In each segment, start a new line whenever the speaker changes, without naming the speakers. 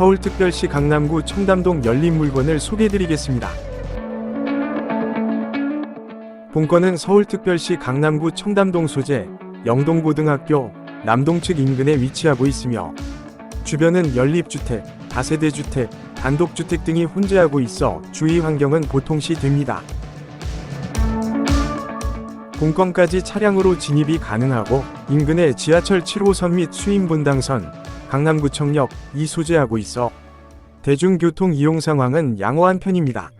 서울특별시 강남구 청담동 열린 물건을 소개해드리겠습니다. 본건은 서울특별시 강남구 청담동 소재 영동고등학교 남동측 인근에 위치하고 있으며 주변은 연립주택, 다세대 주택, 단독주택 등이 혼재하고 있어 주위 환경은 보통시 됩니다. 본건까지 차량으로 진입이 가능하고 인근에 지하철 7호선 및 수인분당선, 강남구청역 이 소재하고 있어 대중교통 이용 상황은 양호한 편입니다.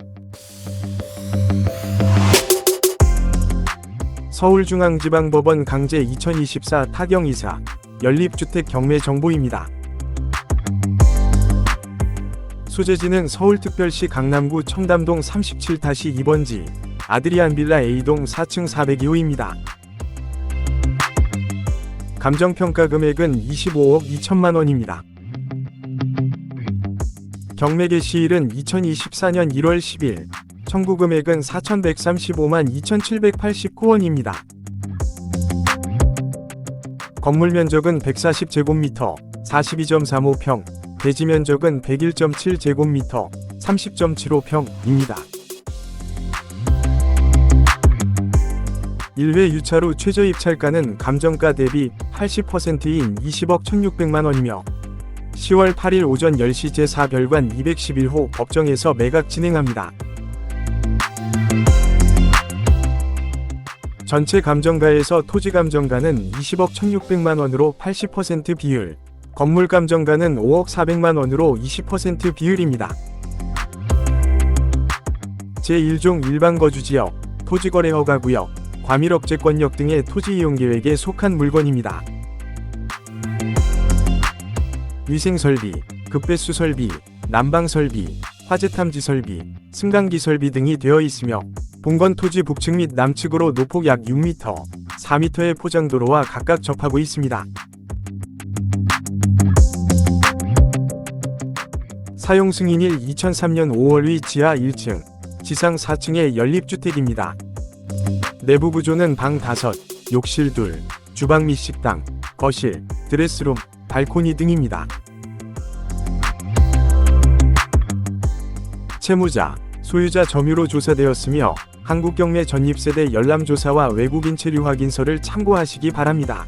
서울중앙지방법원 강제 2024 타경이사 연립주택 경매 정보입니다. 소재지는 서울특별시 강남구 청담동 37-2번지 아드리안 빌라 A동 4층 402호입니다. 감정평가 금액은 25억 2천만 원입니다. 경매 개시일은 2024년 1월 10일, 청구 금액은 4,135만 2,789원입니다. 건물 면적은 140제곱미터, 42.35평, 대지 면적은 101.7제곱미터, 30.75평입니다. 1회 유차로 최저 입찰가는 감정가 대비 80%인 20억 1,600만 원이며 10월 8일 오전 10시 제4별관 211호 법정에서 매각 진행합니다. 전체 감정가에서 토지 감정가는 20억 1,600만 원으로 80% 비율, 건물 감정가는 5억 400만 원으로 20% 비율입니다. 제1종 일반 거주지역, 토지거래 허가구역, 과밀억제 권역 등의 토지 이용 계획에 속한 물건입니다. 위생 설비, 급배수 설비, 난방 설비, 화재 탐지 설비, 승강기 설비 등이 되어 있으며 본건 토지 북측 및 남측으로 노폭 약 6m, 4m의 포장도로와 각각 접하고 있습니다. 사용 승인일 2003년 5월 위 지하 1층, 지상 4층의 연립주택입니다. 내부 구조는 방 5, 욕실 2, 주방 및 식당, 거실, 드레스룸, 발코니 등입니다. 채무자, 소유자 점유로 조사되었으며 한국경매 전입세대 열람조사와 외국인 체류 확인서를 참고하시기 바랍니다.